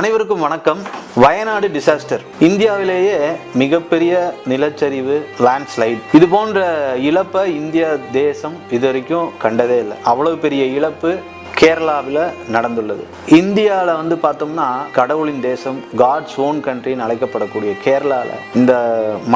அனைவருக்கும் வணக்கம். வயநாடு டிசாஸ்டர் இந்தியாவிலேயே மிகப்பெரிய நிலச்சரிவு லேண்ட்ஸ்லைட் இது போன்ற இழப்பை இந்தியா தேசம் இது வரைக்கும் கண்டதே இல்லை. அவ்வளவு பெரிய இழப்பு கேரளாவில் நடந்துள்ளது. இந்தியாவில் வந்து பார்த்தோம்னா கடவுளின் தேசம் காட்ஸ் ஓன் கண்ட்ரின்னு அழைக்கப்படக்கூடிய கேரளாவில் இந்த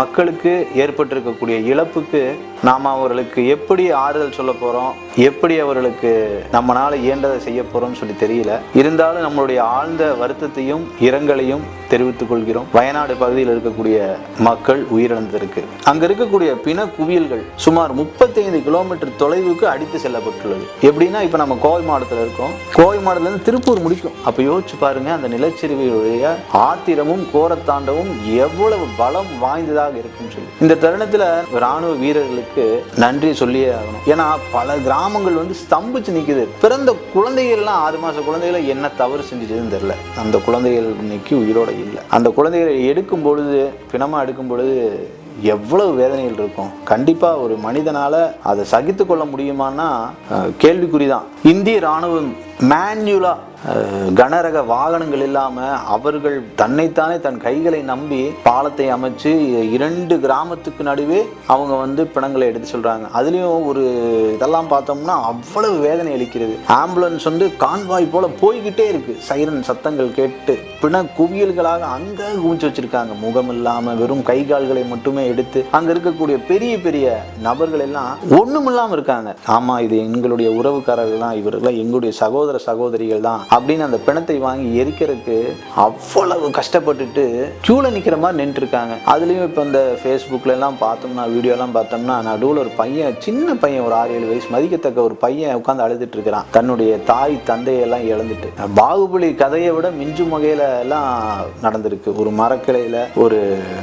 மக்களுக்கு ஏற்பட்டிருக்கக்கூடிய இழப்புக்கு நாம் அவர்களுக்கு எப்படி ஆறுதல் சொல்ல போகிறோம் எப்படி அவர்களுக்கு நம்மளால் இயன்றதை செய்ய போகிறோம்னு சொல்லி தெரியல. இருந்தாலும் நம்மளுடைய ஆழ்ந்த வருத்தத்தையும் இரங்கலையும் தெரிவித்துக் கொள்கிறோம். வயநாடு பகுதியில் இருக்கக்கூடிய மக்கள் உயிரிழந்திருக்கு. அங்க இருக்கக்கூடிய பிண குவியல்கள் சுமார் 35 கிலோமீட்டர் தொலைவுக்கு அடித்து செல்லப்பட்டுள்ளது. எப்படின்னா இப்ப நம்ம கோவை மாவட்டத்தில் இருக்கோம். கோவை மாவட்டத்துல இருந்து திருப்பூர் முடிக்கும். அப்ப யோசிச்சு பாருங்க அந்த நிலச்சரிவுடைய ஆத்திரமும் கோரத்தாண்டவும் எவ்வளவு பலம் வாய்ந்ததாக இருக்குன்னு சொல்லி. இந்த தருணத்துல ராணுவ வீரர்களுக்கு நன்றி சொல்லியே ஆகணும். ஏன்னா பல கிராம கிராமங்கள் வந்து ஸ்தம்பிச்சு நிற்குது பிறந்த குழந்தைகள்லாம் ஆறு மாத குழந்தைகளை என்ன தவறு செஞ்சுட்டுன்னு தெரில அந்த குழந்தைகள் இன்னைக்கு உயிரோட இல்லை. அந்த குழந்தைகளை எடுக்கும் பொழுது பிணமாக எடுக்கும் பொழுது எவ்வளவு வேதனைகள் இருக்கும். கண்டிப்பாக ஒரு மனிதனால் அதை சகித்து கொள்ள முடியுமான்னா கேள்விக்குறி தான் இந்திய ராணுவம் மேன்யூலா கனரக வாகனங்கள் இல்லாமல் அவர்கள் தன்னைத்தானே தன் கைகளை நம்பி பாலத்தை அமைச்சு இரண்டு கிராமத்துக்கு நடுவே அவங்க வந்து பிணங்களை எடுத்து சொல்கிறாங்க அதுலேயும் ஒரு இதெல்லாம் பார்த்தோம்னா அவ்வளவு வேதனை அளிக்கிறது. ஆம்புலன்ஸ் வந்து கான்வாய் போல் போய்கிட்டே இருக்குது சைரன் சத்தங்கள் கேட்டு பிண குவியல்களாக அங்கே குவிச்சு வச்சுருக்காங்க. முகம் இல்லாமல் வெறும் கை கால்களை மட்டுமே எடுத்து அங்கே இருக்கக்கூடிய பெரிய பெரிய நபர்கள் எல்லாம் ஒன்றும் இல்லாமல் இருக்காங்க. ஆமாம் இது எங்களுடைய உறவுக்காரர்கள் தான். இவர்கள் எங்களுடைய சகோதர சகோதரிகள் தான் அப்படின்னு அந்த பிணத்தை வாங்கி எரிக்கிறதுக்கு அவ்வளவு கஷ்டப்பட்டுட்டு கியூல நிக்கிற மாதிரி நின்றுருக்காங்க. அதுலயும் இப்போ இந்த ஃபேஸ்புக்ல எல்லாம் பார்த்தோம்னா வீடியோ எல்லாம் பார்த்தோம்னா நடுவில் ஒரு பையன் சின்ன பையன் ஒரு ஆறு ஏழு வயசு மதிக்கத்தக்க ஒரு பையன் உட்காந்து அழுதுட்டு இருக்கிறான். தன்னுடைய தாய் தந்தையெல்லாம் இழந்துட்டு பாகுபலி கதையை விட மிஞ்சும் வகையில எல்லாம் நடந்திருக்கு. ஒரு மரக்கிளையில ஒரு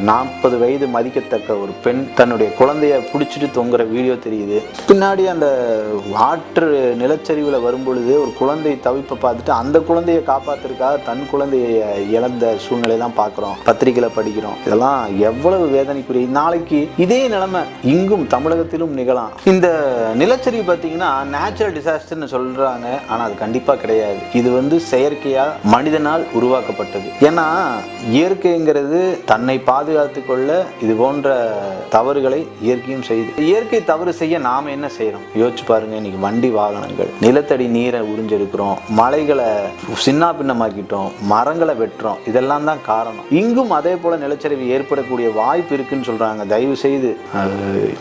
நாற்பது வயது மதிக்கத்தக்க ஒரு பெண் தன்னுடைய குழந்தைய பிடிச்சிட்டு தொங்குற வீடியோ தெரியுது. பின்னாடி அந்த ஆற்று நிலச்சரிவுல வரும்பொழுது ஒரு குழந்தை குழந்தை தவிப்பை பார்த்துட்டு அந்த குழந்தையை காப்பாத்துறதுக்காக தன் குழந்தையை இழந்த சூழ்நிலை தான் பார்க்குறோம். பத்திரிகையில படிக்கிறோம். இதெல்லாம் எவ்வளவு வேதனைக்குரிய. நாளைக்கு இதே நிலைமை இங்கும் தமிழகத்திலும் நிகழலாம். இந்த நிலச்சரிவு பார்த்தீங்கன்னா நேச்சுரல் டிசாஸ்டர்னு சொல்றாங்க. ஆனா அது கண்டிப்பா கிடையாது. இது வந்து செயற்கையா மனிதனால் உருவாக்கப்பட்டது. ஏன்னா இயற்கைங்கிறது தன்னை பாதுகாத்து கொள்ள இது போன்ற தவறுகளை இயற்கையும் செய்யுது. இயற்கை தவறு செய்ய நாம என்ன செய்யறோம்? யோசிச்சு பாருங்க இன்னைக்கு வண்டி வாகனங்கள் நிலத்தடி நீரை இருக்கிறோம் மலைகளை சின்ன பின்னமாக்கிட்டோம் மரங்களை வெட்டுறோம் இதெல்லாம் தான் காரணம். இங்கும் அதே போல நிலச்சரிவு ஏற்படக்கூடிய வாய்ப்பு இருக்குன்னு சொல்றாங்க. தயவு செய்து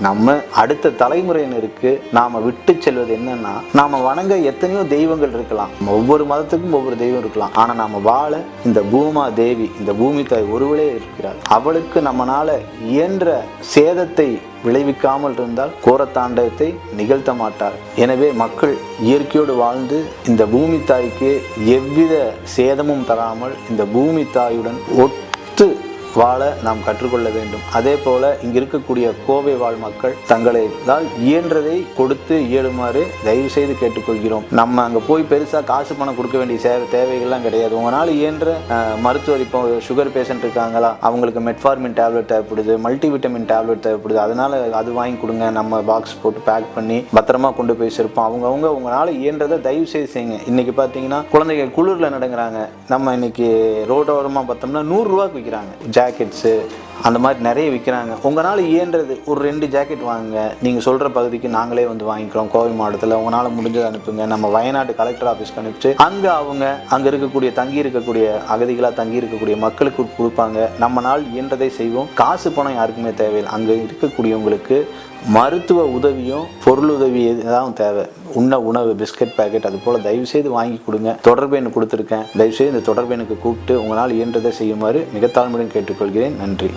நம்ம அடுத்த தலைமுறையினருக்கு நாம விட்டு செல்வது என்னன்னா நாம வணங்க எத்தனையோ தெய்வங்கள் இருக்கலாம். ஒவ்வொரு மதத்துக்கும் ஒவ்வொரு தெய்வம் இருக்கலாம். ஆனா நாம வாழ இந்த பூமா தேவி இந்த பூமி தாய் ஒருவளே இருக்கிறார் அவளுக்கு நம்மனால இயன்ற சேதத்தை விளைவிக்காமல் இருந்தால் கோரத்தாண்டவத்தை நிகழ்த்த மாட்டார். எனவே மக்கள் இயற்கையோடு வாழ்ந்து இந்த பூமி தாய்க்கு எவ்வித சேதமும் தராமல் இந்த பூமி தாயுடன் ஒத்து வாழ நாம் கற்றுக்கொள்ள வேண்டும். அதே போல இங்க இருக்கக்கூடிய கோவை வாழ் மக்கள் தங்களை தான் இயன்றதை கொடுத்து இயலுமாறு தயவு செய்து கேட்டுக்கொள்கிறோம். நம்ம அங்க போய் பெருசா காசு பணம் கொடுக்க வேண்டிய சேவை தேவைகள்லாம் கிடையாது. உங்களால் இயன்ற அஹ், மருத்துவ இப்போ சுகர் பேஷண்ட் இருக்காங்களா அவங்களுக்கு மெட்ஃபார்மின் டேப்லெட் தேவைப்படுது மல்டிவிட்டமின் டேப்லெட் தேவைப்படுது. அதனால அது வாங்கி கொடுங்க. நம்ம பாக்ஸ் போட்டு பேக் பண்ணி பத்திரமா கொண்டு போய் சேர்ப்போம். அவங்கவுங்க உங்களால் இயன்றதை தயவு செய்து செய்யுங்க. இன்னைக்கு பார்த்தீங்கன்னா குழந்தைங்க குளிரில் நடங்குறாங்க. நம்ம இன்னைக்கு ரோட்டோரமாக பார்த்தோம்னா நூறுரூவாக்கு விற்கிறாங்க ஜாக்கெட்ஸு அந்த மாதிரி நிறைய விற்கிறாங்க உங்களால் இயன்றது ஒரு ரெண்டு ஜாக்கெட் வாங்குங்க. நீங்கள் சொல்கிற பகுதிக்கு நாங்களே வந்து வாங்கிக்கிறோம் கோவை மாவட்டத்தில். உங்களால் முடிஞ்சதை அனுப்புங்க. நம்ம வயநாடு கலெக்டர் ஆஃபீஸ்க்கு அனுப்பிச்சு அங்கே அவங்க அங்கே இருக்கக்கூடிய தங்கி இருக்கக்கூடிய அகதிகளாக தங்கி இருக்கக்கூடிய மக்களுக்கு கொடுப்பாங்க. நம்ம நாள் இயன்றதை செய்வோம். காசு பணம் யாருக்குமே தேவையில்லை. அங்கே இருக்கக்கூடியவங்களுக்கு மருத்துவ உதவியும் பொருள் உதவி தான் தேவை. உண்ண உணவு பிஸ்கட் பாக்கெட் அது போல் தயவுசெய்து வாங்கி கொடுங்க. தொடர்பு எனக்கு கொடுத்துருக்கேன். தயவுசெய்து இந்த தொடர்பு எனக்கு கூப்பிட்டு உங்களால் இயன்றதை செய்யுமாறு மிக தாழ்மையுடன் கேட்டுக்கொள்கிறேன். நன்றி.